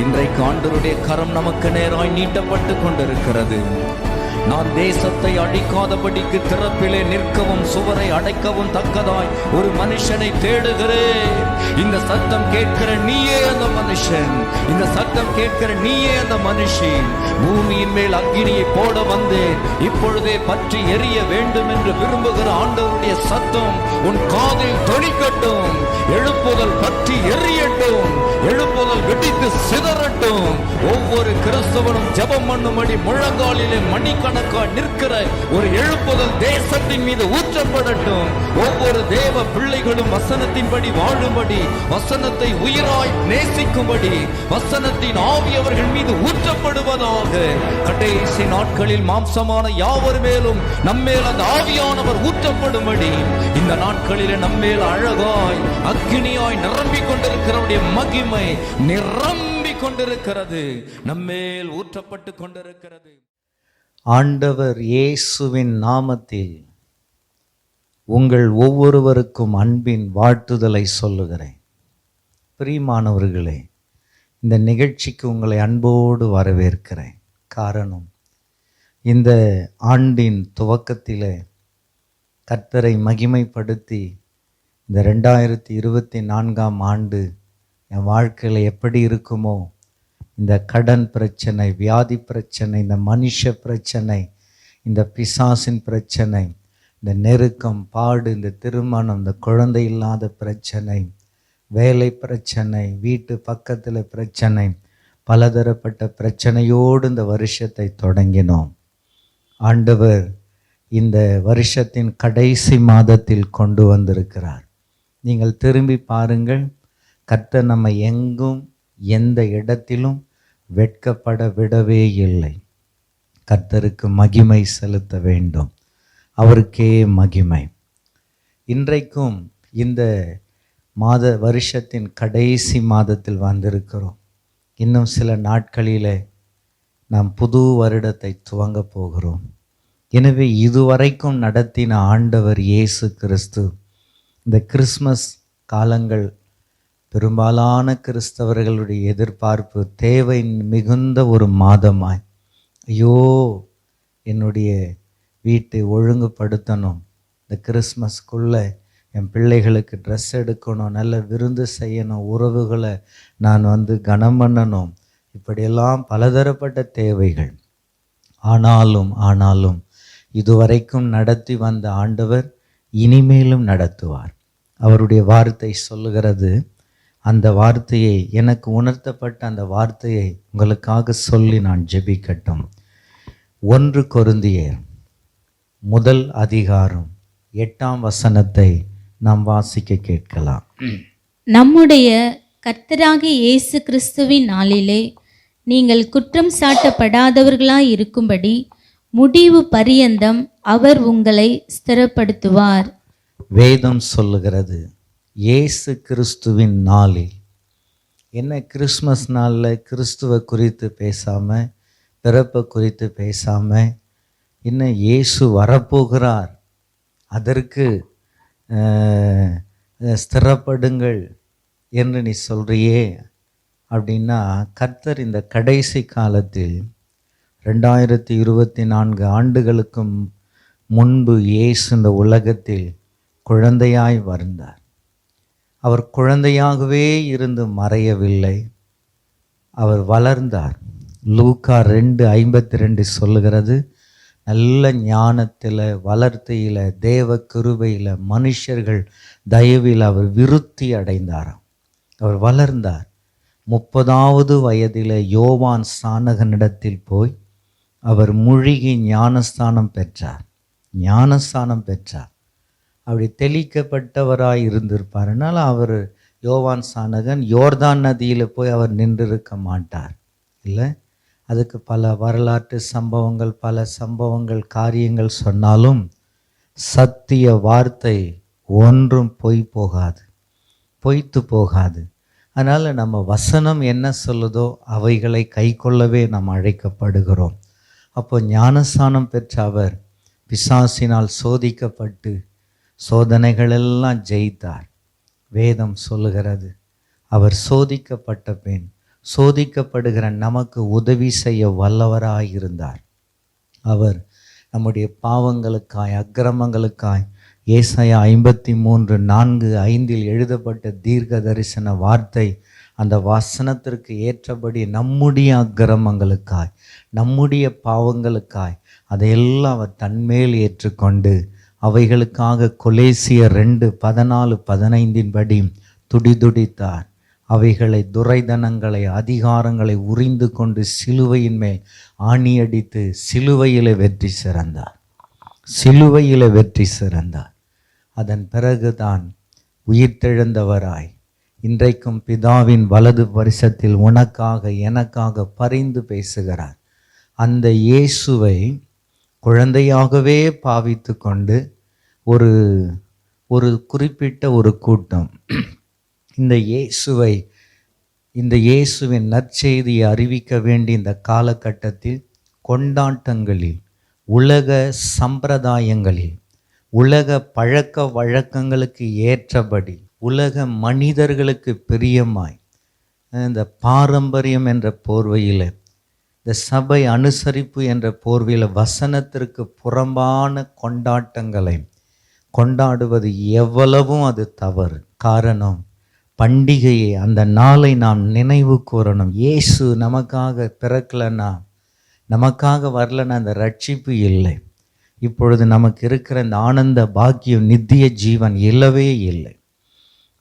இன்றைக்கு ஆண்டருடைய கரம் நமக்கு நேராய் நீட்டப்பட்டு கொண்டிருக்கிறது. நான் தேசத்தை அழிக்காதபடிக்கு திறப்பிலே நிற்கவும் சுவரை அடைக்கவும் தக்கதாய் ஒரு மனுஷனை தேடுகிறேன். இந்த சத்தம் கேட்கிற நீயே அந்த மனுஷன். இந்த சத்தம் கேட்கிற நீயே அந்த மனுஷி பூமியின் மேல் அக்கினியை போட வந்தேன். இப்பொழுதே பற்றி எரிய வேண்டும் என்று விரும்புகிற ஆண்டவருடைய சத்தம் உன் காதில் தொனிக்கட்டும். எழுப்புதல் வரட்டும் ஒவ்வொரு கிறிஸ்தவனும் ஜபம் பண்ணும்படி முழங்காலிலே மணிக்கணக்கா நிற்கிற ஒரு எழுப்புதல் தேசத்தின் மீது ஊற்றப்படட்டும். ஒவ்வொரு தேவ பிள்ளைகளும் வசனத்தின்படி வாழும்படி வசனத்தை உயிராய் நேசிக்கும்படி வசனத்தின் ஆவியவர்கள் மீது ஊற்றப்படுவதாக. கடைசி நாட்களில் மாம்சமான யாவர் மேலும் நம்மேல் அந்த ஆவியானவர் ஊற்றப்படும்படி இந்த நாட்களிலே நம்மேல் அழகாய் அக்கினியாய் நிரம்பிக் கொண்டிருக்கிறவருடைய மகிமை நிறம் கொண்டிருக்கிறது. நம்மேல் ஊற்றப்பட்டு கொண்டிருக்கிறது. ஆண்டவர் இயேசுவின் நாமத்தில் உங்கள் ஒவ்வொருவருக்கும் அன்பின் வாழ்த்துதலை சொல்லுகிறேன். பிரியமானவர்களே இந்த நிகழ்ச்சிக்கு உங்களை அன்போடு வரவேற்கிறேன். காரணம் இந்த ஆண்டின் துவக்கத்திலே கர்த்தரை மகிமைப்படுத்தி இந்த ரெண்டாயிரத்தி இருபத்தி நான்காம் ஆண்டு என் வாழ்க்கையில் எப்படி இருக்குமோ இந்த கடன் பிரச்சனை வியாதி பிரச்சனை இந்த மனுஷ பிரச்சனை இந்த பிசாசின் பிரச்சனை இந்த நெருக்கம் பாடு இந்த திருமணம் இந்த குழந்தை இல்லாத பிரச்சனை வேலை பிரச்சனை வீட்டு பக்கத்தில் பிரச்சனை பலதரப்பட்ட பிரச்சனையோடு இந்த வருஷத்தை தொடங்கினோம். ஆண்டவர் இந்த வருஷத்தின் கடைசி மாதத்தில் கொண்டு வந்திருக்கிறார். நீங்கள் திரும்பி பாருங்கள் கர்த்தர் நம்ம எங்கும் எந்த இடத்திலும் வெட்கப்பட விடவே இல்லை கர்த்தருக்கு மகிமை செலுத்த வேண்டும். அவருக்கே மகிமை. இன்றைக்கும் இந்த மாத வருஷத்தின் கடைசி மாதத்தில் வந்திருக்கிறோம். இன்னும் சில நாட்களிலே நாம் புது வருடத்தை துவங்க போகிறோம். எனவே இதுவரைக்கும் நடத்தின ஆண்டவர் இயேசு கிறிஸ்து இந்த கிறிஸ்மஸ் காலங்கள் பெரும்பாலான கிறிஸ்தவர்களுடைய எதிர்பார்ப்பு தேவை மிகுந்த ஒரு மாதமாய். ஐயோ என்னுடைய வீட்டை ஒழுங்குபடுத்தணும். இந்த கிறிஸ்மஸ்க்குள்ளே என் பிள்ளைகளுக்கு ட்ரெஸ் எடுக்கணும் நல்ல விருந்து செய்யணும் உறவுகளை நான் வந்து கனம் பண்ணணும். இப்படியெல்லாம் பலதரப்பட்ட தேவைகள். ஆனாலும் ஆனாலும் இதுவரைக்கும் நடத்தி வந்த ஆண்டவர் இனிமேலும் நடத்துவார். அவருடைய வார்த்தை சொல்லுகிறது அந்த வார்த்தையை எனக்கு உணர்த்தப்பட்ட அந்த வார்த்தையை உங்களுக்காக சொல்லி நான் ஜெபிக்கட்டும். ஒன்று கொருந்தியர் முதல் அதிகாரம் எட்டாம் வசனத்தை நாம் வாசிக்க கேட்கலாம். நம்முடைய கர்த்தராகிய இயேசு கிறிஸ்துவின் நாளிலே நீங்கள் குற்றம் சாட்டப்படாதவர்களாய் இருக்கும்படி முடிவு பரியந்தம் அவர் உங்களை ஸ்திரப்படுத்துவார். வேதம் சொல்லுகிறது இயேசு கிறிஸ்துவின் நாளில். என்ன கிறிஸ்மஸ் நாளில் கிறிஸ்துவை குறித்து பேசாமல் பிறப்பை குறித்து பேசாமல் இன்னும் இயேசு வரப்போகிறார் அதற்கு ஸ்திரப்படுங்கள் என்று நீ சொல்கிறியே அப்படின்னா கர்த்தர் இந்த கடைசி காலத்தில் ரெண்டாயிரத்தி இருபத்தி நான்கு ஆண்டுகளுக்கும் முன்பு இயேசு இந்த உலகத்தில் குழந்தையாய் வந்தார். அவர் குழந்தையாகவே இருந்து மறையவில்லை. அவர் வளர்ந்தார். லூக்கா ரெண்டு ஐம்பத்தி ரெண்டு சொல்லுகிறது நல்ல ஞானத்தில் வளர்த்தியில் தேவ கிருபையில் மனுஷர்கள் தயவில் அவர் விருத்தி அடைந்தாராம். அவர் வளர்ந்தார். முப்பதாவது வயதில் யோவான் ஸ்நானகனிடத்தில் போய் அவர் முழுகி ஞானஸ்தானம் பெற்றார். ஞானஸ்தானம் பெற்றார். அப்படி தெளிக்கப்பட்டவராய் இருந்திருப்பார். அதனால் அவர் யோவான் சானகன் யோர்தான் நதியில் போய் அவர் நின்றிருக்க மாட்டார். இல்லை? அதுக்கு பல வரலாற்று சம்பவங்கள் பல சம்பவங்கள் காரியங்கள் சொன்னாலும் சத்திய வார்த்தை ஒன்றும் பொய் போகாது பொய்த்து போகாது. அதனால் நம்ம வசனம் என்ன சொல்லுதோ அவைகளை கைக்கொள்ளவே நாம் அழைக்கப்படுகிறோம். அப்போ ஞானஸ்தானம் பெற்ற அவர் பிசாசினால் சோதிக்கப்பட்டு சோதனைகளெல்லாம் ஜெயித்தார். வேதம் சொல்லுகிறது அவர் சோதிக்கப்பட்ட பின் சோதிக்கப்படுகிற நமக்கு உதவி செய்ய வல்லவராயிருந்தார் அவர் நம்முடைய பாவங்களுக்காய் அக்கிரமங்களுக்காய் ஏசாயா ஐம்பத்தி மூன்று நான்கு ஐந்தில் எழுதப்பட்ட தீர்க்க தரிசன வார்த்தை அந்த வசனத்திற்கு ஏற்றபடி நம்முடைய அக்கிரமங்களுக்காய் நம்முடைய பாவங்களுக்காய் அதையெல்லாம் அவர் தன்மேல் ஏற்றுக்கொண்டு அவைகளுக்காக கொலேசிய ரெண்டு பதினாலு பதினைந்தின் படி துடிதுடித்தார். அவைகளை துரைதனங்களை அதிகாரங்களை உறிந்து கொண்டு சிலுவையின் மேல் ஆணியடித்து சிலுவையிலே வெற்றி சிறந்தார். சிலுவையில் வெற்றி சிறந்தார். அதன் பிறகுதான் உயிர்த்தெழுந்தவராய். இன்றைக்கும் பிதாவின் வலது பரிசத்தில் உனக்காக எனக்காக பரிந்து பேசுகிறார். அந்த இயேசுவை குழந்தையாகவே பாவித்து கொண்டு ஒரு ஒரு குறிப்பிட்ட ஒரு கூட்டம். இந்த இயேசுவை இந்த இயேசுவின் நற்செய்தியை அறிவிக்க வேண்டிய இந்த காலகட்டத்தில் கொண்டாட்டங்களில் உலக சம்பிரதாயங்களில் உலக பழக்க வழக்கங்களுக்கு ஏற்றபடி உலக மனிதர்களுக்கு பிரியமாய் இந்த பாரம்பரியம் என்ற போர்வையில் இந்த சபை அனுசரிப்பு என்ற போர்வையில் வசனத்திற்கு புறம்பான கொண்டாட்டங்களை கொண்டாடுவது எவ்வளவும் அது தவறு. காரணம் பண்டிகையை அந்த நாளை நாம் நினைவு கூறணும். இயேசு நமக்காக பிறக்கலன்னா நமக்காக வரலன்னா அந்த ரட்சிப்பு இல்லை. இப்பொழுது நமக்கு இருக்கிற அந்த ஆனந்த பாக்கியம் நித்திய ஜீவன் இல்லவே இல்லை.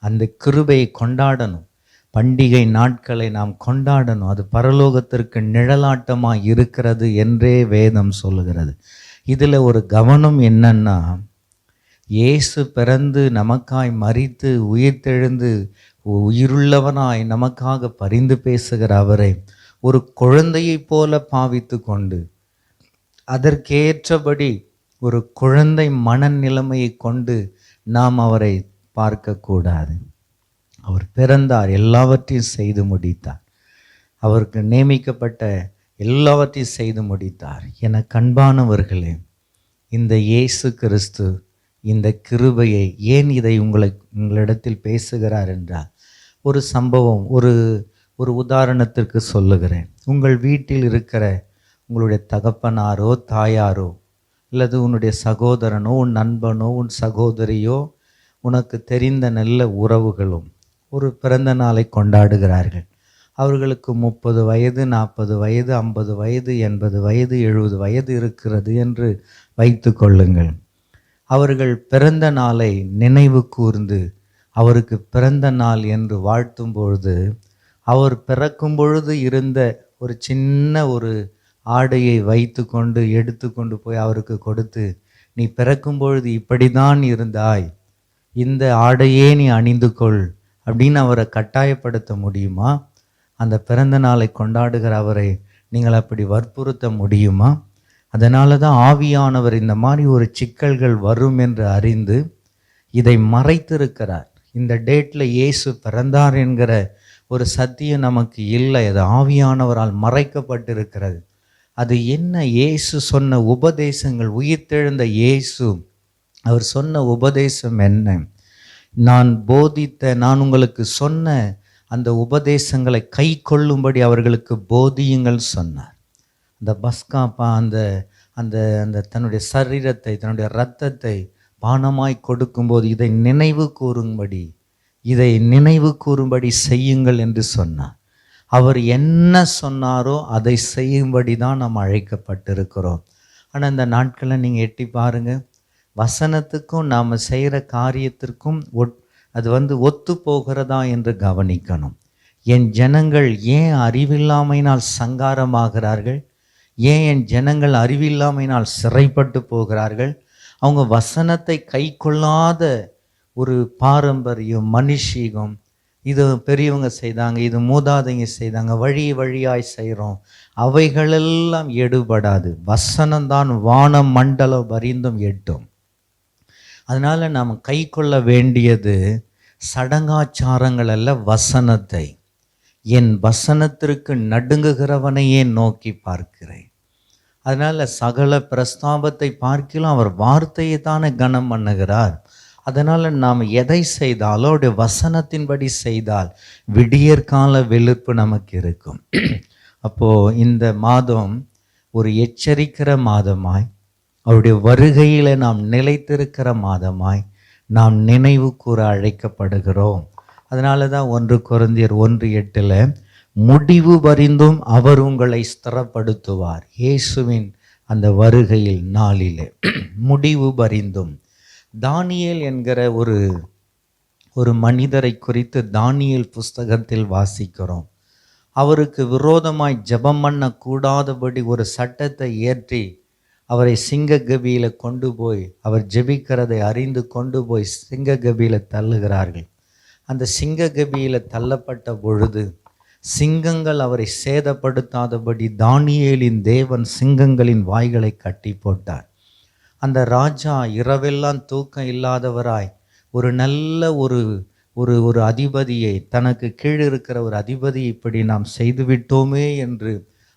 அந்த கிருபையை கொண்டாடணும். பண்டிகை நாட்களை நாம் கொண்டாடணும். அது பரலோகத்திற்கு நிழலாட்டமாக இருக்கிறது என்றே வேதம் சொல்லுகிறது. இதில் ஒரு கவனம் என்னன்னா இயேசு பிறந்து நமக்காய் மறித்து உயிர்த்தெழுந்து உயிருள்ளவனாய் நமக்காக பரிந்து பேசுகிற அவரை ஒரு குழந்தையைப் போல பாவித்து கொண்டு அதற்கேற்றபடி ஒரு குழந்தை மனநிலைமையை கொண்டு நாம் அவரை பார்க்கக்கூடாது. அவர் பிறந்தார் எல்லாவற்றையும் செய்து முடித்தார். அவருக்கு நியமிக்கப்பட்ட எல்லாவற்றையும் செய்து முடித்தார். என கண்பானவர்களே இந்த இயேசு கிறிஸ்து இந்த கிருபையை ஏன் இதை உங்களை உங்களிடத்தில் பேசுகிறார் என்றால் ஒரு சம்பவம் ஒரு ஒரு உதாரணத்திற்கு சொல்லுகிறேன். உங்கள் வீட்டில் இருக்கிற உங்களுடைய தகப்பனாரோ தாயாரோ அல்லது உன்னுடைய சகோதரனோ உன் நண்பனோ உன் சகோதரியோ உனக்கு தெரிந்த நல்ல உறவுகளும் ஒரு பிறந்த நாளை கொண்டாடுகிறார்கள். அவர்களுக்கு முப்பது வயது நாற்பது வயது ஐம்பது வயது எண்பது வயது எழுபது வயது இருக்கிறது என்று வைத்து கொள்ளுங்கள். அவர்கள் பிறந்த நாளை நினைவு கூர்ந்து அவருக்கு பிறந்த நாள் என்று வாழ்த்தும் பொழுது அவர் பிறக்கும் பொழுது இருந்த ஒரு சின்ன ஒரு ஆடையை வைத்து கொண்டு எடுத்து கொண்டு போய் அவருக்கு கொடுத்து நீ பிறக்கும் பொழுது இப்படிதான் இருந்தாய். இந்த ஆடையே நீ அணிந்து கொள். அப்படின்னு அவரை கட்டாயப்படுத்த முடியுமா? அந்த பிறந்த நாளை கொண்டாடுகிற அவரை நீங்கள் அப்படி வற்புறுத்த முடியுமா? அதனால தான் ஆவியானவர் இந்த மாதிரி ஒரு சிக்கல்கள் வரும் என்று அறிந்து இதை மறைத்திருக்கிறார். இந்த டேட்டில் இயேசு பிறந்தார் என்கிற ஒரு சத்தியம் நமக்கு இல்லை. அது ஆவியானவரால் மறைக்கப்பட்டிருக்கிறது. அது என்ன? இயேசு சொன்ன உபதேசங்கள் உயிர்த்தெழுந்த இயேசு. அவர் சொன்ன உபதேசம் என்ன? நான் போதித்த நான் உங்களுக்கு சொன்ன அந்த உபதேசங்களை கை கொள்ளும்படி அவர்களுக்கு போதியுங்கள் சொன்னார். அந்த பஸ்காப்பா அந்த அந்த அந்த தன்னுடைய சரீரத்தை தன்னுடைய இரத்தத்தை பானமாய் கொடுக்கும்போது இதை நினைவு கூறும்படி இதை நினைவு கூறும்படி செய்யுங்கள் என்று சொன்னார். அவர் என்ன சொன்னாரோ அதை செய்யும்படி தான் நாம் அழைக்கப்பட்டிருக்கிறோம். ஆனால் இந்த நாட்களை நீங்கள் எட்டி பாருங்கள் வசனத்துக்கும் நாம் செய்கிற காரியத்திற்கும் ஒட் அது வந்து ஒத்து போகிறதா என்று கவனிக்கணும். என் ஜனங்கள் ஏன் அறிவில்லாமையினால் சங்காரமாகிறார்கள்? ஏன் என் ஜனங்கள் அறிவில்லாமையினால் சிறைப்பட்டு போகிறார்கள்? அவங்க வசனத்தை கை கொள்ளாத ஒரு பாரம்பரியம் மனுஷீகம் இது பெரியவங்க செய்தாங்க இது மூதாதைங்க செய்தாங்க வழி வழியாய் செய்கிறோம். அவைகளெல்லாம் எடுபடாது. வசனம்தான் வானம் மண்டலம் வரிந்தும் எட்டும். அதனால் நாம் கை கொள்ள வேண்டியது சடங்காச்சாரங்கள் அல்ல வசனத்தை. என் வசனத்திற்கு நடுங்குகிறவனையே நோக்கி பார்க்கிறேன்? அதனால் சகல பிரஸ்தாபத்தை பார்க்கலாம் அவர் வார்த்தையை தானே கனம் பண்ணுகிறார். அதனால் நாம் எதை செய்தாலோ அவருடைய வசனத்தின்படி செய்தால் விடியற்கால வெளுப்பு நமக்கு இருக்கும். அப்போது இந்த மாதம் ஒரு எச்சரிக்கிற மாதமாய் அவருடைய வருகையில் நாம் நிலைத்திருக்கிற மாதமாய் நாம் நினைவு கூற அழைக்கப்படுகிறோம். அதனால தான் ஒன்று குறைந்தியர் ஒன்று எட்டில் முடிவு பரிந்தும் அவர் உங்களை ஸ்திரப்படுத்துவார். இயேசுவின் அந்த வருகையில் நாளிலே. முடிவு பரிந்தும் தானியல் என்கிற ஒரு ஒரு மனிதரை குறித்து தானியல் புஸ்தகத்தில் வாசிக்கிறோம். அவருக்கு விரோதமாய் ஜெபம் பண்ணக்கூடாதபடி ஒரு சட்டத்தை ஏற்றி அவரை சிங்க கபியில கொண்டு போய் அவர் ஜெபிக்கிறதை அறிந்து கொண்டு போய் சிங்க கபியில தள்ளுகிறார்கள். அந்த சிங்க கபியில தள்ளப்பட்ட பொழுது சிங்கங்கள் அவரை சேதப்படுத்தாதபடி தானியேலின் தேவன் சிங்கங்களின் வாய்களை கட்டி போட்டார். அந்த ராஜா இரவெல்லாம் தூக்கம் இல்லாதவராய் ஒரு நல்ல ஒரு ஒரு ஒரு அதிபதியை தனக்கு கீழ் இருக்கிற ஒரு அதிபதி இப்படி நாம் செய்துவிட்டோமே என்று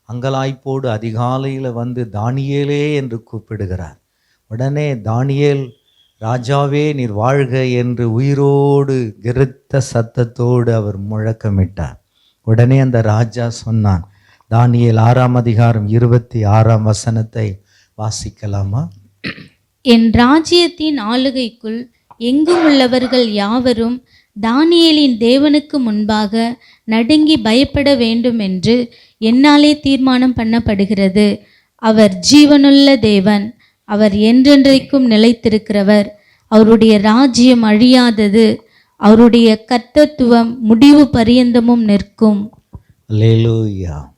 அங்கலாய்ப்போடு அதிகாலையில் வந்து தானியேலே என்று கூப்பிடுகிறார். உடனே தானியேல் ராஜாவே நீர் வாழ்க என்று உயிரோடு கிருத்த சத்தத்தோடு அவர் முழக்கமிட்டார். உடனே அந்த ராஜா சொன்னான் தானியல் ஆறாம் அதிகாரம் இருபத்தி ஆறாம் வசனத்தை வாசிக்கலாமா? என் ராஜ்யத்தின் ஆளுகைக்குள் எங்கும் உள்ளவர்கள் யாவரும் தானியலின் தேவனுக்கு முன்பாக நடுங்கி பயப்பட வேண்டும் என்று என்னாலே தீர்மானம் பண்ணப்படுகிறது. அவர் ஜீவனுள்ள தேவன். அவர் என்றென்றைக்கும் நிலைத்திருக்கிறவர். அவருடைய ராஜ்யம் அழியாதது. அவருடைய கர்த்தத்துவம் முடிவு பரியந்தமும் நிற்கும். அல்லேலூயா.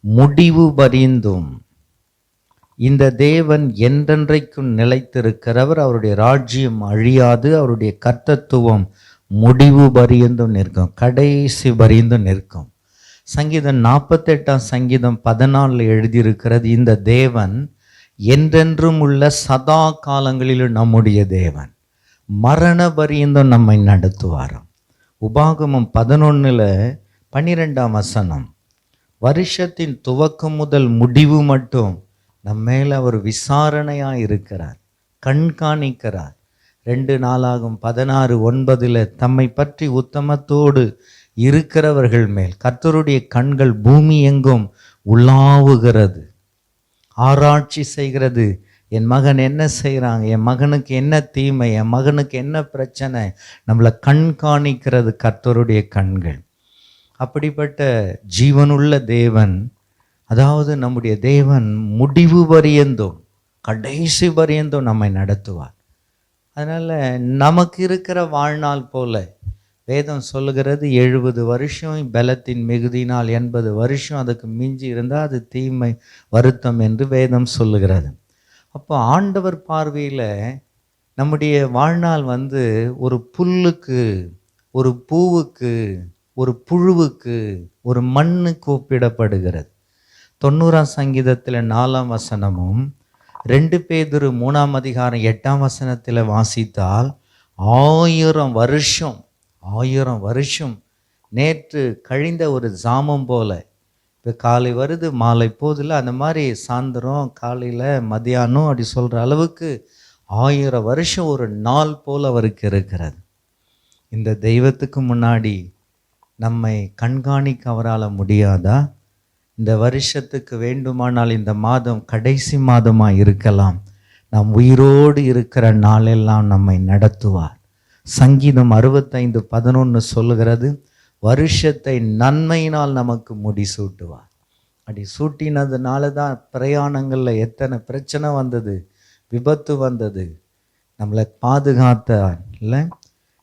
முடிவு பரிந்தும் இந்த தேவன் என்றென்றைக்கும் நிலைத்திருக்கிறவர். அவருடைய ராஜ்யம் அழியாது. அவருடைய கர்த்தத்துவம் முடிவு பரியந்தும் நிற்கும். கடைசி பரியந்தும் நிற்கும். சங்கீதம் நாற்பத்தெட்டாம் சங்கீதம் பதினாலில் எழுதியிருக்கிறது இந்த தேவன் என்றென்றும் உள்ள சதா காலங்களிலும் நம்முடைய தேவன். மரண பரியந்தம் நம்மை நடத்துவாராம். உபாகமம் பதினொன்றில் பன்னிரெண்டாம் வசனம் வருஷத்தின் துவக்கம் முதல் முடிவு மட்டும் நம்ம மேலே அவர் விசாரணையாக இருக்கிறார் கண்காணிக்கிறார் ரெண்டு நாளாகும் பதினாறு ஒன்பதில் தம்மை பற்றி உத்தமத்தோடு இருக்கிறவர்கள் மேல் கர்த்தருடைய கண்கள் பூமி எங்கும் உலாவுகிறது. ஆராய்ச்சி செய்கிறது. என் மகன் என்ன செய்கிறாங்க என் மகனுக்கு என்ன தீமை? என் மகனுக்கு என்ன பிரச்சனை? நம்மளை கண்காணிக்கிறது கர்த்தருடைய கண்கள். அப்படிப்பட்ட ஜீவனுள்ள தேவன் அதாவது நம்முடைய தேவன் முடிவு பரியந்தோம் கடைசி பரியந்தோம் நம்மை நடத்துவார். அதனால் நமக்கு இருக்கிற வாழ்நாள் போல வேதம் சொல்லுகிறது எழுபது வருஷம் பலத்தின் மிகுதினால் எண்பது வருஷம் அதுக்கு மிஞ்சி இருந்தால் அது தீமை வருத்தம் என்று வேதம் சொல்லுகிறது. அப்போ ஆண்டவர் பார்வையில் நம்முடைய வாழ்நாள் வந்து ஒரு புல்லுக்கு ஒரு பூவுக்கு ஒரு புழுவுக்கு ஒரு மண்ணுக்கு ஒப்பிடப்படுகிறது தொண்ணூறாம் சங்கீதத்தில் நாலாம் வசனமும் ரெண்டு பேதொரு மூணாம் அதிகாரம் எட்டாம் வசனத்தில் வாசித்தால் ஆயிரம் வருஷம் ஆயிரம் வருஷம் நேற்று கழிந்த ஒரு ஜாமம் போல. இப்போ காலை வருது மாலை போதில் அந்த மாதிரி சாயந்தரம் காலையில் மதியானம் அப்படி சொல்கிற அளவுக்கு ஆயிரம் வருஷம் ஒரு நாள் போல் அவருக்கு இருக்கிறது. இந்த தெய்வத்துக்கு முன்னாடி நம்மை கண்காணிக்க அவரால் முடியாதா? இந்த வருஷத்துக்கு வேண்டுமானால் இந்த மாதம் கடைசி மாதமாக இருக்கலாம். நாம் உயிரோடு இருக்கிற நாளெல்லாம் நம்மை நடத்துவார். சங்கீதம் அறுபத்தைந்து பதினொன்று சொல்லுகிறது வருஷத்தை நன்மையினால் நமக்கு முடிசூட்டுவார் அப்படி சூட்டினதுனால தான் பிரயாணங்களில் எத்தனை பிரச்சனை வந்தது விபத்து வந்தது நம்மளை பாதுகாத்தார் இல்லை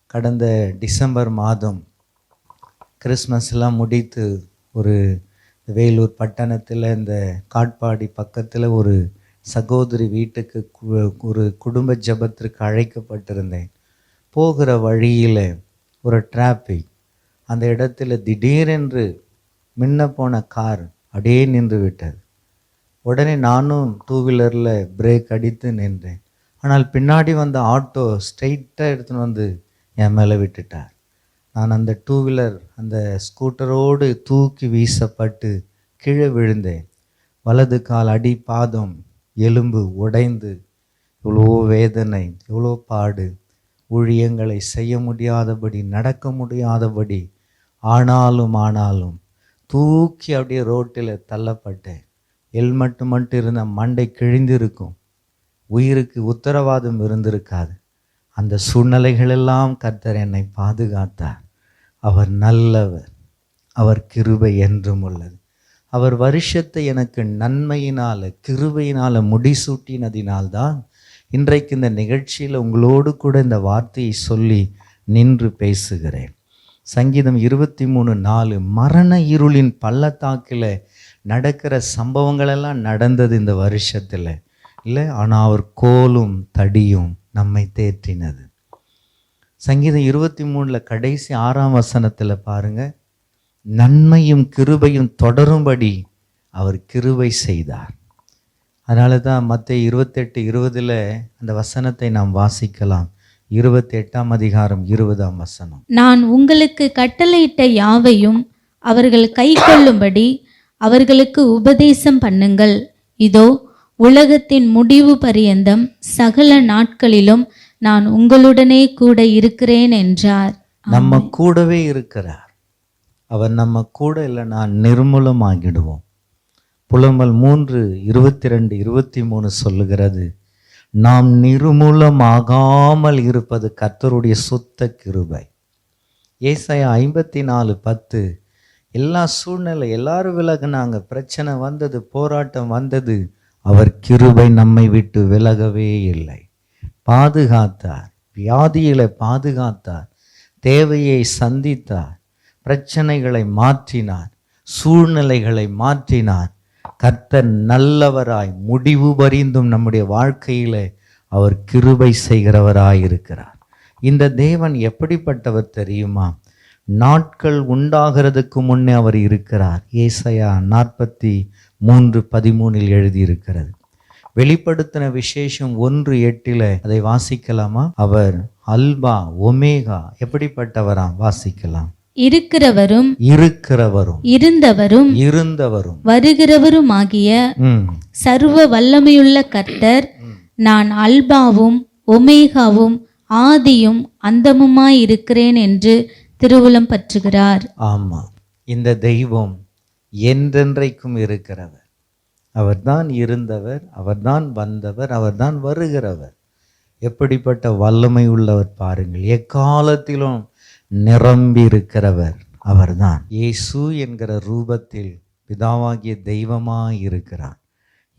கடந்த டிசம்பர் மாதம் கிறிஸ்மஸ்லாம் முடித்து ஒரு வேலூர் பட்டணத்தில் இந்த காட்பாடி பக்கத்தில் ஒரு சகோதரி வீட்டுக்கு கு- ஒரு குடும்ப ஜெபத்திற்கு அழைக்கப்பட்டிருந்தேன். போகிற வழியில் ஒரு டிராஃபிக் அந்த இடத்துல திடீரென்று மின்ன போன கார் அப்படியே நின்று விட்டது. உடனே நானும் டூ வீலரில் பிரேக் அடித்து நின்றேன். ஆனால் பின்னாடி வந்த ஆட்டோ ஸ்ட்ரைட்டாக எடுத்துன்னு வந்து என் மேலே விட்டுட்டார். நான் அந்த டூ வீலர் அந்த ஸ்கூட்டரோடு தூக்கி வீசப்பட்டு கீழே விழுந்தேன். வலது கால் அடி பாதம் எலும்பு உடைந்து இவ்வளோ வேதனை இவ்வளோ பாடு ஊழியங்களை செய்ய முடியாதபடி நடக்க முடியாதபடி ஆனாலும் ஆனாலும் தூக்கி அப்படியே ரோட்டில் தள்ளப்பட்டேன். ஹெல்மெட்டு மட்டும் இருந்த மண்டை கிழிந்திருக்கும். உயிருக்கு உத்தரவாதம் இருந்திருக்காது. அந்த சூழ்நிலைகளெல்லாம் கர்த்தர் என்னை பாதுகாத்தார். அவர் நல்லவர். அவர் கிருபை என்றும் உள்ளது. அவர் வருஷத்தை எனக்கு நன்மையினால் கிருபையினால் முடிசூட்டினதினால்தான் இன்றைக்கு இந்த நிகழ்ச்சியில் உங்களோடு கூட இந்த வார்த்தையை சொல்லி நின்று பேசுகிறேன். சங்கீதம் இருபத்தி மூணு நாலு மரண இருளின் பள்ளத்தாக்கில் நடக்கிற சம்பவங்களெல்லாம் நடந்தது இந்த வருஷத்தில். இல்லை ஆனால் அவர் கோலும் தடியும் நம்மை தேற்றினது. சங்கீதம் இருபத்தி மூணில் கடைசி ஆறாம் வசனத்தில் பாருங்கள் நன்மையும் கிருபையும் தொடரும்படி அவர் கிருபை செய்தார். அதனால தான் மற்ற இருபத்தெட்டு இருபதில் அந்த வசனத்தை நாம் வாசிக்கலாம். இருபத்தி எட்டாம் அதிகாரம் இருபதாம் வசனம். நான் உங்களுக்கு கட்டளையிட்ட யாவையும் அவர்கள் கைக்கொள்ளும்படி அவர்களுக்கு உபதேசம் பண்ணுங்கள். இதோ உலகத்தின் முடிவு பரியந்தம் சகல நாட்களிலும் நான் உங்களுடனே கூட இருக்கிறேன் என்றார். நம்ம கூடவே இருக்கிறார். அவர் நம்ம கூட இல்லைன்னா நிர்மூலமாகிடுவோம். புலம்பல் மூன்று இருபத்தி ரெண்டு இருபத்தி மூணு சொல்லுகிறது. நாம் நிர்மூலமாகாமல் இருப்பது கர்த்தருடைய சுத்த கிருபை. ஏசாயா ஐம்பத்தி நாலு பத்து எல்லா சூழ்நிலை எல்லாரும் விலகுனாங்க. பிரச்சனை வந்தது போராட்டம் வந்தது அவர் கிருபை நம்மை விட்டு விலகவே இல்லை. பாதுகாத்தார் வியாதியில பாதுகாத்தார் தேவையை சந்தித்தார் பிரச்சனைகளை மாற்றினார் சூழ்நிலைகளை மாற்றினார் கர்த்தர் நல்லவராய் முடிவு பரிந்தும் நம்முடைய வாழ்க்கையில் அவர் கிருபை செய்கிறவராய் இருக்கிறார். இந்த தேவன் எப்படிப்பட்டவர் தெரியுமா? நாட்கள் உண்டாகிறதுக்கு முன்னே அவர் இருக்கிறார். ஏசையா நாற்பத்தி மூன்று பதிமூணில் எழுதியிருக்கிறது. வெளிப்படுத்தின விசேஷம் ஒன்று எட்டில் அதை வாசிக்கலாமா? அவர் அல்பா ஒமேகா எப்படிப்பட்டவராம்? வாசிக்கலாம். இருக்கிறவரும் இருக்கிறவரும் இருந்தவரும் இருந்தவரும். வருகிறவருமாகிய ம். சர்வ வல்லமையுள்ள கர்த்தர் நான் அல்பாவும் ஒமேகாவும் ஆதியும் அந்தமுமாய் இருக்கிறேன் என்று திருவுளம் பற்றுகிறார். ஆமா. இந்த தெய்வம் என்றென்றைக்கும் இருக்கிறவர். அவர்தான் இருந்தவர் அவர்தான் வந்தவர் அவர்தான் வருகிறவர். எப்படிப்பட்ட வல்லமை உள்ளவர் பாருங்கள். எக்காலத்திலும் நிரம்பி இருக்கிறவர் அவர்தான். இயேசு என்கிற ரூபத்தில் பிதாவாகிய தெய்வமாய் இருக்கிறார்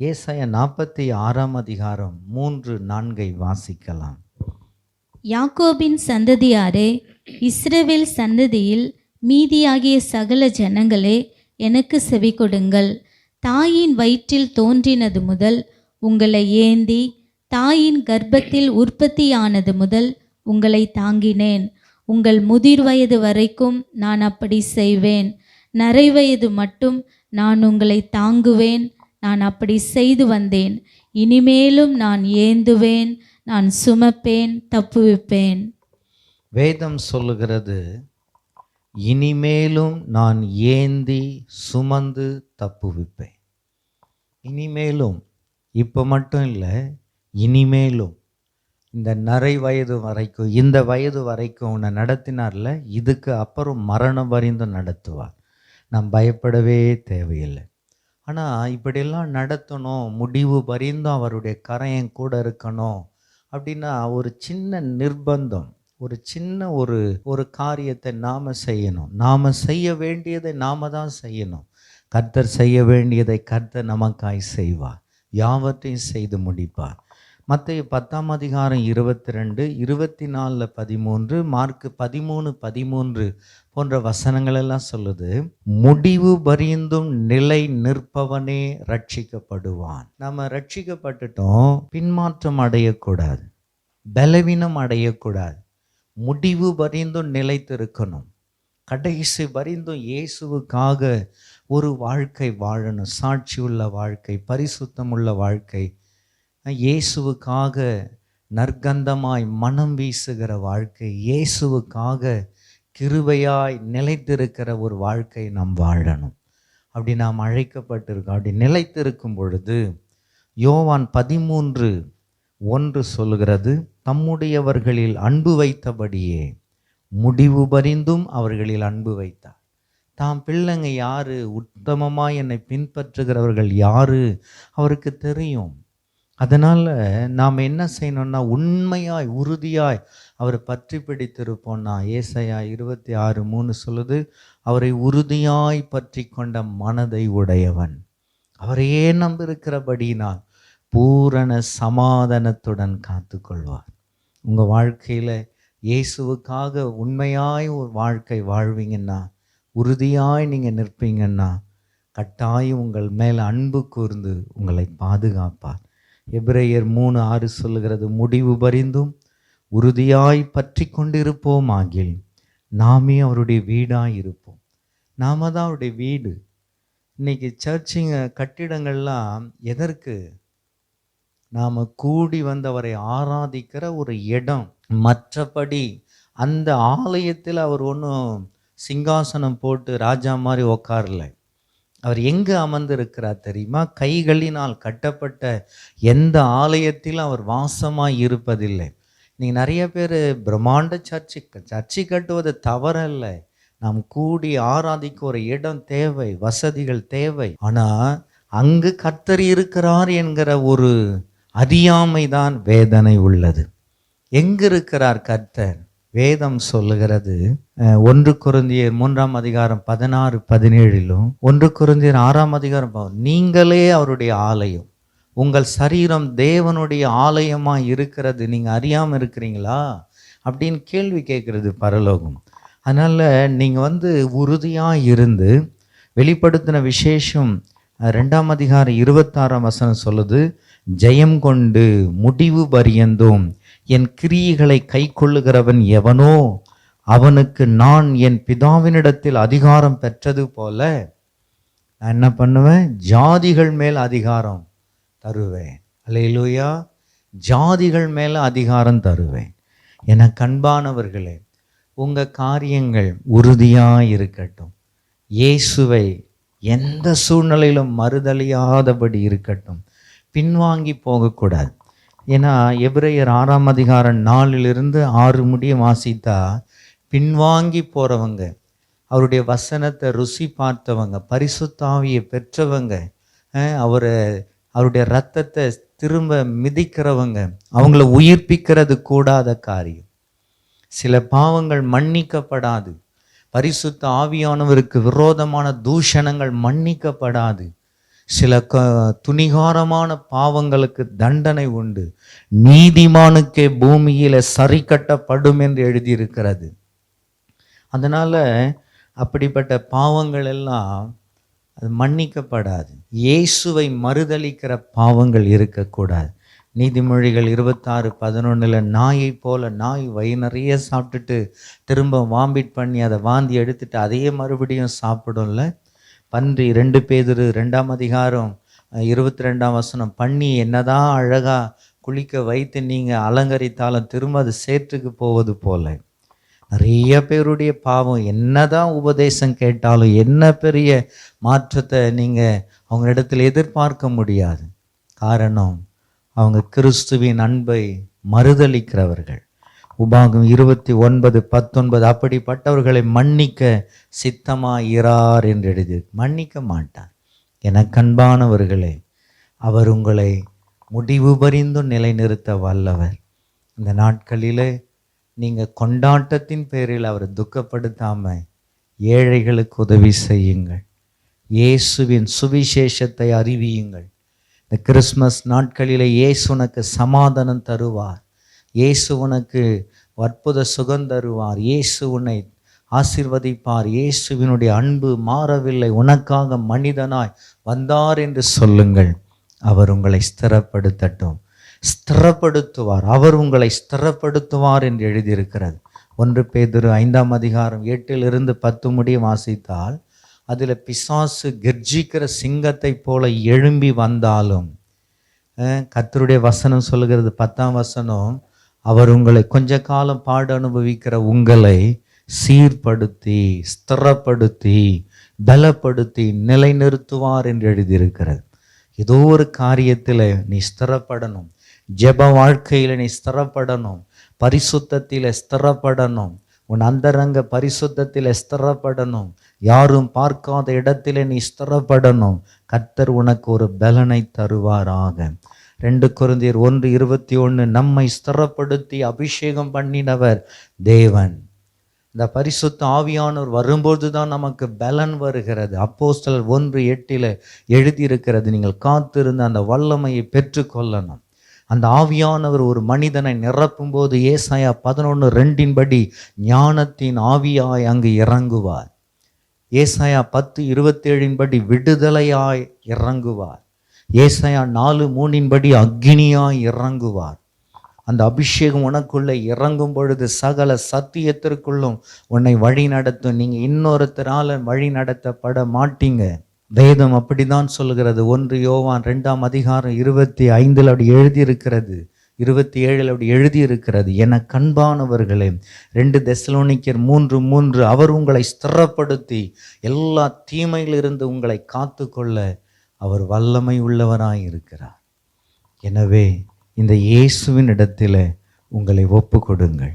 ஏசாயா நாற்பத்தி ஆறாம் அதிகாரம் மூன்று நான்கை வாசிக்கலாம். யாக்கோபின் சந்ததியாரே இஸ்ரவேல் சந்ததியில் மீதியாகிய சகல ஜனங்களே எனக்கு செவி கொடுங்கள். தாயின் வயிற்றில் தோன்றினது முதல் உங்களை ஏந்தி தாயின் கர்ப்பத்தில் உற்பத்தியானது முதல் உங்களை தாங்கினேன். உங்கள் முதிர் வயது வரைக்கும் நான் அப்படி செய்வேன். நரைவயது மட்டும் நான் உங்களை தாங்குவேன். நான் அப்படி செய்து வந்தேன். இனிமேலும் நான் ஏந்துவேன். நான் சுமப்பேன். தப்புவிப்பேன் வேதம் சொல்லுகிறது இனிமேலும் நான் ஏந்தி சுமந்து தப்புவிப்பேன் இனிமேலும் இப்போ மட்டும் இல்லை இனிமேலும். இந்த நரை வயது வரைக்கும் இந்த வயது வரைக்கும் உன்னை நடத்தினார்ல இதுக்கு அப்புறம் மரணம் வரைந்தும் நடத்துவார். நாம் பயப்படவே தேவையில்லை. ஆனால் இப்படியெல்லாம் நடத்தணும் முடிவு வரைந்தும் அவருடைய கரையன் கூட இருக்கணும் அப்படின்னா ஒரு சின்ன நிர்பந்தம் ஒரு சின்ன ஒரு ஒரு காரியத்தை நாம் செய்யணும். நாம் செய்ய வேண்டியதை நாம் தான் செய்யணும். கர்த்தர் செய்ய வேண்டியதை கர்த்தர் நமக்காய் செய்வார். யாவற்றையும் செய்து முடிப்பார். மற்ற பத்தாம் அதிகாரம் இருபத்தி ரெண்டு இருபத்தி நாலில் பதிமூன்று மார்க்கு பதிமூணு பதிமூன்று போன்ற வசனங்கள் எல்லாம் சொல்லுது முடிவு பரிந்தும் நிலை நிற்பவனே ரட்சிக்கப்படுவான் நம்ம ரட்சிக்கப்பட்டுட்டோம் பின்மாற்றம் அடையக்கூடாது பலவீனம் அடையக்கூடாது முடிவு பரிந்தும் நிலைத்திருக்கணும் கடைசி வரிந்தும் இயேசுவுக்காக ஒரு வாழ்க்கை வாழணும் சாட்சியுள்ள வாழ்க்கை பரிசுத்தமுள்ள வாழ்க்கை இயேசுவுக்காக நற்கந்தமாய் மனம் வீசுகிற வாழ்க்கை இயேசுவுக்காக கிருபையாய் நிலைத்திருக்கிற ஒரு வாழ்க்கை நாம் வாழணும். அப்படி நாம் அழைக்கப்பட்டிருக்கோம் அப்படி நிலைத்திருக்கும் பொழுது யோவான் பதிமூன்று ஒன்று சொல்லுகிறது தம்முடையவர்களில் அன்பு வைத்தபடியே முடிவு பரிந்தும் அவர்களில் அன்பு வைத்தார். தாம் பிள்ளைங்க யாரு? உத்தமமாக என்னை பின்பற்றுகிறவர்கள் யாரு? அவருக்கு தெரியும். அதனால் நாம் என்ன செய்யணும்னா உண்மையாய் உறுதியாய் அவரை பற்றி பிடித்திருப்போம்னா ஏசையா இருபத்தி ஆறு மூணு சொல்லுது அவரை உறுதியாய் பற்றி கொண்ட மனதை உடையவன். அவரையே நம்பிருக்கிறபடினால் பூரண சமாதானத்துடன் காத்துக்கொள்வார். உங்கள் வாழ்க்கையில் இயேசுவுக்காக உண்மையாய் ஒரு வாழ்க்கை வாழ்வீங்கன்னா உறுதியாய் நீங்கள் நிற்பீங்கன்னா கட்டாயம் உங்கள் மேல் அன்பு கூர்ந்து உங்களை பாதுகாப்பார். எபிரேயர் மூணு ஆறு சொல்லுகிறது முடிவு பரிந்தும் உறுதியாய் பற்றி கொண்டிருப்போம் ஆகில் நாமே அவருடைய வீடாக இருப்போம் நாம தான் அவருடைய வீடு. இன்னைக்கு சர்ச்சிங்க கட்டிடங்கள்லாம் எதற்கு? நாம் கூடி வந்தவரை ஆராதிக்கிற ஒரு இடம். மற்றபடி அந்த ஆலயத்தில் அவர் ஒன்றும் சிங்காசனம் போட்டு ராஜா மாதிரி உக்காரலை. அவர் எங்கே அமர்ந்திருக்கிறார் தெரியுமா? கைகளினால் கட்டப்பட்ட எந்த ஆலயத்திலும் அவர் வாசமாக இருப்பதில்லை. நீங்கள் நிறைய பேர் பிரம்மாண்ட சர்ச்சு சர்ச்சை கட்டுவது தவறல்ல. நாம் கூடி ஆராதிக்க ஒரு இடம் தேவை வசதிகள் தேவை. ஆனால் அங்கு கர்த்தர் இருக்கிறார் என்கிற ஒரு அறியாமை தான் வேதனை உள்ளது. எங்கிருக்கிறார் கர்த்தர்? வேதம் சொல்லுகிறது ஒன்று குருந்தியர் மூன்றாம் அதிகாரம் பதினாறு பதினேழிலும் ஒன்று குருந்தியர் ஆறாம் அதிகாரம் நீங்களே அவருடைய ஆலயம். உங்கள் சரீரம் தேவனுடைய ஆலயமாக இருக்கிறது. நீங்கள் அறியாமல் இருக்கிறீங்களா? அப்படின்னு கேள்வி கேட்குறது பரலோகம். அதனால் நீங்கள் வந்து உறுதியாக இருந்து வெளிப்படுத்தின விசேஷம் ரெண்டாம் அதிகாரம் இருபத்தாறாம் வசனம் சொல்லுது ஜெயம் கொண்டு முடிவு பரியந்தும். என் கிரியைகளை கை கொள்ளுகிறவன் எவனோ அவனுக்கு நான் என் பிதாவினிடத்தில் அதிகாரம் பெற்றது போல நான் என்ன பண்ணுவேன்? ஜாதிகள் மேல் அதிகாரம் தருவேன். அல்லையிலூயா ஜாதிகள் மேல் அதிகாரம் தருவேன். என கண்பானவர்களே உங்கள் காரியங்கள் உறுதியாக இருக்கட்டும். இயேசுவை எந்த சூழ்நிலையிலும் மறுதலியாதபடி இருக்கட்டும். பின்வாங்கி போகக்கூடாது. ஏன்னா எபிரேயர் ஆறாம் அதிகாரம் நாலிலிருந்து ஆறு முடிய வாசித்தா பின்வாங்கி போகிறவங்க அவருடைய வசனத்தை ருசி பார்த்தவங்க பரிசுத்தாவியை பெற்றவங்க அவரை அவருடைய ரத்தத்தை திரும்ப மிதிக்கிறவங்க அவங்கள உயிர்ப்பிக்கிறது கூடாத காரியம். சில பாவங்கள் மன்னிக்கப்படாது. பரிசுத்த ஆவியானவருக்கு விரோதமான தூஷணங்கள் மன்னிக்கப்படாது. சில க துணிகாரமான பாவங்களுக்கு தண்டனை உண்டு. நீதிமானுக்கே பூமியில சரி கட்டப்படும் என்று எழுதியிருக்கிறது. அதனால் அப்படிப்பட்ட பாவங்கள் எல்லாம் அது மன்னிக்கப்படாது. இயேசுவை மறுதளிக்கிற பாவங்கள் இருக்கக்கூடாது. நீதிமொழிகள் இருபத்தாறு பதினொன்றில் நாயை போல நாய் வயிறு நிறைய சாப்பிட்டுட்டு திரும்ப வாம்பிட் பண்ணி அதை வாந்தி எடுத்துட்டு அதையே மறுபடியும் சாப்பிடும்ல? பன்றி ரெண்டு பேதுரு ரெண்டாம் அதிகாரம் இருபத்தி ரெண்டாம் வசனம் பண்ணி என்னதான் அழகாக குளிக்க வைத்து நீங்கள் அலங்கரித்தாலும் திரும்ப அது சேற்றுக்கு போவது போல. நிறைய பேருடைய பாவம். என்னதான் உபதேசம் கேட்டாலும் என்ன பெரிய மாற்றத்தை நீங்கள் அவங்க இடத்துல எதிர்பார்க்க முடியாது. காரணம் அவங்க கிறிஸ்துவின் அன்பை மறுதலிக்கிறவர்கள் உபாகம் இருபத்தி ஒன்பது பத்தொன்பது அப்படிப்பட்டவர்களை மன்னிக்க சித்தமாயிறார் என்று எழுதி மன்னிக்க மாட்டார். எனக்கன்பானவர்களே அவர் உங்களை முடிவு பறிந்தும் நிலைநிறுத்த வல்லவர். இந்த நாட்களிலே நீங்கள் கொண்டாட்டத்தின் பேரில் அவரை துக்கப்படுத்தாமல் ஏழைகளுக்கு உதவி செய்யுங்கள். இயேசுவின் சுவிசேஷத்தை அறிவியுங்கள். இந்த கிறிஸ்மஸ் நாட்களிலே இயேசு உனக்கு சமாதானம் தருவார். இயேசு உனக்கு அற்புத சுகம் தருவார். இயேசு உன்னை ஆசிர்வதிப்பார். இயேசுவினுடைய அன்பு மாறவில்லை. உனக்காக மனிதனாய் வந்தார் என்று சொல்லுங்கள். அவர் உங்களை ஸ்திரப்படுத்தட்டும். ஸ்திரப்படுத்துவார். அவர் உங்களை ஸ்திரப்படுத்துவார் என்று எழுதியிருக்கிறது. ஒன்று பேதுரு ஐந்தாம் அதிகாரம் எட்டிலிருந்து பத்து முடிய வாசித்தால் அதில் பிசாசு கர்ஜிக்கிற சிங்கத்தை போல எழும்பி வந்தாலும் கத்தருடைய வசனம் சொல்லுகிறது. பத்தாம் வசனம் அவர் உங்களை கொஞ்ச காலம் பாடு அனுபவிக்கிற உங்களை சீர்படுத்தி ஸ்திரப்படுத்தி பலப்படுத்தி நிலைநிறுத்துவார் என்று எழுதியிருக்கிறது. ஏதோ ஒரு காரியத்தில் நீ ஸ்திரப்படணும். ஜெப வாழ்க்கையில் நீ ஸ்திரப்படணும். பரிசுத்தத்தில் ஸ்திரப்படணும். உன் அந்தரங்க பரிசுத்தத்தில் ஸ்திரப்படணும். யாரும் பார்க்காத இடத்திலே நீ ஸ்திரப்படணும். கர்த்தர் உனக்கு ஒரு பலனை தருவாராக. ரெண்டு குருந்தியர் ஒன்று இருபத்தி ஒன்று நம்மை ஸ்திரப்படுத்தி அபிஷேகம் பண்ணினவர் தேவன். இந்த பரிசுத்த ஆவியானவர் வரும்போது தான் நமக்கு பலன் வருகிறது. அப்போஸ்டல் ஒன்று எட்டில் எழுதியிருக்கிறது நீங்கள் காத்திருந்து அந்த வல்லமையை பெற்றுக்கொள்ளணும். அந்த ஆவியானவர் ஒரு மனிதனை நிரப்பும் போது ஏசாயா பதினொன்று ரெண்டின்படி ஞானத்தின் ஆவியாய் அங்கு இறங்குவார். ஏசாயா பத்து இருபத்தேழின் படி விடுதலையாய் இறங்குவார். ஏசாயா நாலு மூணின்படி அக்னியாய் இறங்குவார். அந்த அபிஷேகம் உனக்குள்ளே இறங்கும் பொழுது சகல சத்தியத்திற்குள்ளும் உன்னை வழி நடத்தும் நீங்கள் இன்னொருத்தரால் வழி நடத்தப்பட மாட்டீங்க. வேதம் அப்படிதான் சொல்லுகிறது. ஒன்று யோவான் ரெண்டாம் அதிகாரம் இருபத்தி ஐந்தில் அப்படி எழுதியிருக்கிறது. இருபத்தி ஏழில் அப்படி எழுதியிருக்கிறது. என கண்பானவர்களே ரெண்டு தெசலோனிக்கர் மூன்று மூன்று அவர் உங்களை ஸ்திரப்படுத்தி எல்லா தீமையிலிருந்து உங்களை காத்துக்கொள்ள அவர் வல்லமை உள்ளவராய் இருக்கிறார். எனவே இந்த இயேசுவின் இடத்தில் உங்களை ஒப்பு கொடுங்கள்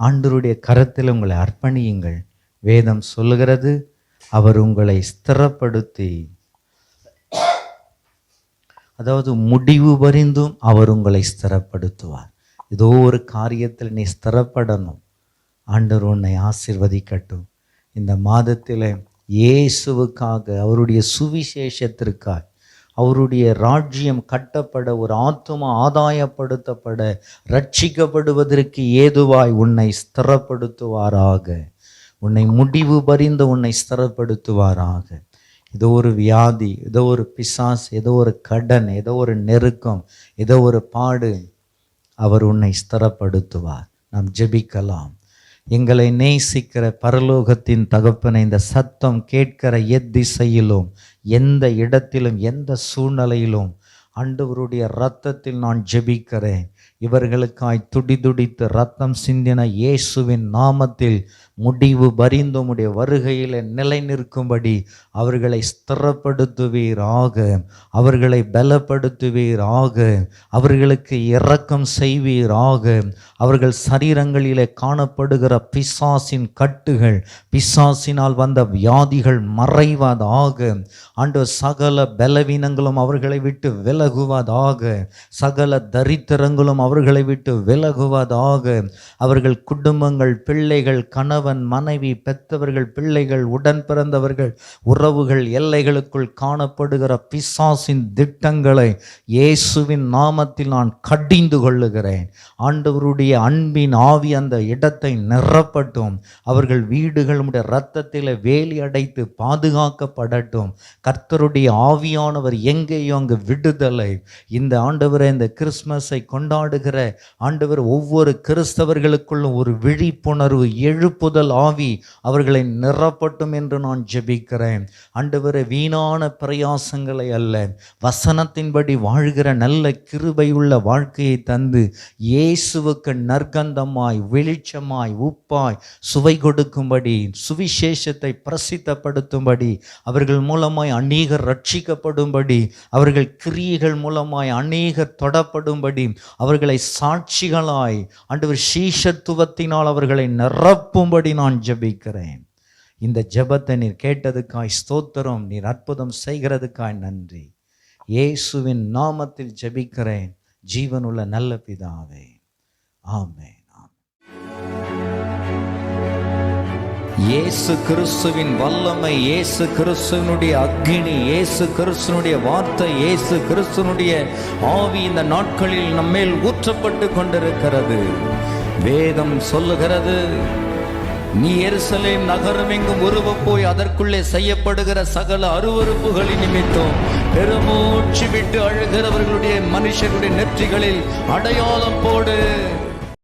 ஆண்டவருடைய கரத்தில் உங்களை அர்ப்பணியுங்கள். வேதம் சொல்லுகிறது அவர் உங்களை ஸ்திரப்படுத்தி அதாவது முடிவு வரிந்தும் அவர் உங்களை ஸ்திரப்படுத்துவார். ஏதோ ஒரு காரியத்தில் நீ ஸ்திரப்படணும். ஆண்டவர் உன்னை ஆசிர்வதிக்கட்டும். இந்த மாதத்தில் இயேசுவுக்காக அவருடைய சுவிசேஷத்திற்காக அவருடைய ராஜ்யம் கட்டப்பட ஒரு ஆத்மா ஆதாயப்படுத்தப்பட ரட்சிக்கப்படுவதற்கு ஏதுவாய் உன்னை ஸ்திரப்படுத்துவாராக. உன்னை முடிவு பறிந்து உன்னை ஸ்திரப்படுத்துவாராக. ஏதோ ஒரு வியாதி ஏதோ ஒரு பிசாஸ் ஏதோ ஒரு கடன் ஏதோ ஒரு நெருக்கம் ஏதோ ஒரு பாடு அவர் உன்னை ஸ்திரப்படுத்துவார். நாம் ஜெபிக்கலாம். எங்களை நேசிக்கிற பரலோகத்தின் தகப்பனை இந்த சத்தம் கேட்கிற எத்திசையிலும் எந்த இடத்திலும் எந்த சூழ்நிலையிலும் ஆண்டவருடைய ரத்தத்தில் நான் ஜெபிக்கிறேன். இவர்களுக்காய் துடிதுடித்து ரத்தம் சிந்தின இயேசுவின் நாமத்தில் முடிவு பரிந்து உம்முடைய வருகையில் நிலை நிற்கும்படி அவர்களை ஸ்திரப்படுத்துவீராக அவர்களை பலப்படுத்துவீராக அவர்களுக்கு இரக்கம் செய்வீராக. அவர்கள் சரீரங்களிலே காணப்படுகிற பிசாசின் கட்டுகள் பிசாசினால் வந்த வியாதிகள் மறைவதாக ஆண்டு சகல பலவீனங்களும் அவர்களை விட்டு விலகுவதாக சகல தரித்திரங்களும் அவர்களை விட்டு விலகுவதாக அவர்கள் குடும்பங்கள் பிள்ளைகள் கணவன் மனைவி பெற்றவர்கள் பிள்ளைகள் உடன் பிறந்தவர்கள் உறவுகள் எல்லைகளுக்குள் காணப்படுகிற பிசாசின் திட்டங்களை இயேசுவின் நாமத்தில் நான் கடிந்து கொள்ளுகிறேன். ஆண்டவருடைய அன்பின் ஆவி அந்த இடத்தை நிரப்பட்டும். அவர்கள் வீடுகளுடைய இரத்தத்தில் வேலி அடைத்து பாதுகாக்கப்படட்டும். கர்த்தருடைய ஆவியானவர் எங்கேயோ அங்கு விடுதலை. இந்த ஆண்டவரை இந்த கிறிஸ்மஸை கொண்டாடுகிற ஆண்டவர் ஒவ்வொரு கிறிஸ்தவர்களுக்குள்ளும் ஒரு விழிப்புணர்வு எழுப்பு எழுப்புதல் ஆவி அவர்களை நிரப்பட்டும் என்று நான் ஜெபிக்கிறேன். ஆண்டவரை வீணான பிரயாசங்களை அல்ல. வசனத்தின்படி வாழ்கிற நல்ல கிருபையுள்ள வாழ்க்கையை தந்து இயேசுவுக்கு நற்கந்தமாய் வெளிச்சமாய் உப்பாய் சுவை கொடுக்கும்படி சுவிசேஷத்தை பிரசித்தப்படுத்தும்படி அவர்கள் மூலமாய் அநேகர் ரட்சிக்கப்படும்படி அவர்கள் கிரியைகள் மூலமாய் அநேகர் தொடப்படும்படி அவர்களை சாட்சிகளாய் ஆண்டவர் சீஷத்துவத்தினால் அவர்களை நிரப்பும்படி நான் ஜபிக்கிறேன். இந்த ஜெபத்தை நீர் கேட்டதுக்காய் ஸ்தோத்திரம் நீர் அற்புதம் செய்கிறதுக்காய் நன்றி. இயேசுவின் நாமத்தில் ஜெபிக்கிறேன். ஜீவனுள்ள நல்ல பிதாவே. ஆமே இயேசு கிறிஸ்துவின் வல்லமை இயேசு கிறிஸ்துவனுடைய அக்னி இயேசு கிறிஸ்துவனுடைய வார்த்தை இயேசு கிறிஸ்துவனுடைய ஆவி இந்த நாட்களில் நம்மேல் ஊற்றப்பட்டு கொண்டிருக்கிறது. வேதம் சொல்லுகிறது நீ எருசலேம் நகரம் எங்கும் உருவ போய் அதற்குள்ளே செய்யப்படுகிற சகல அருவருப்புகளின் நிமித்தம் பெருமூச்சு விட்டு அழுகிறவர்களுடைய மனுஷருடைய நெற்றிகளில் அடையாளம் போடு.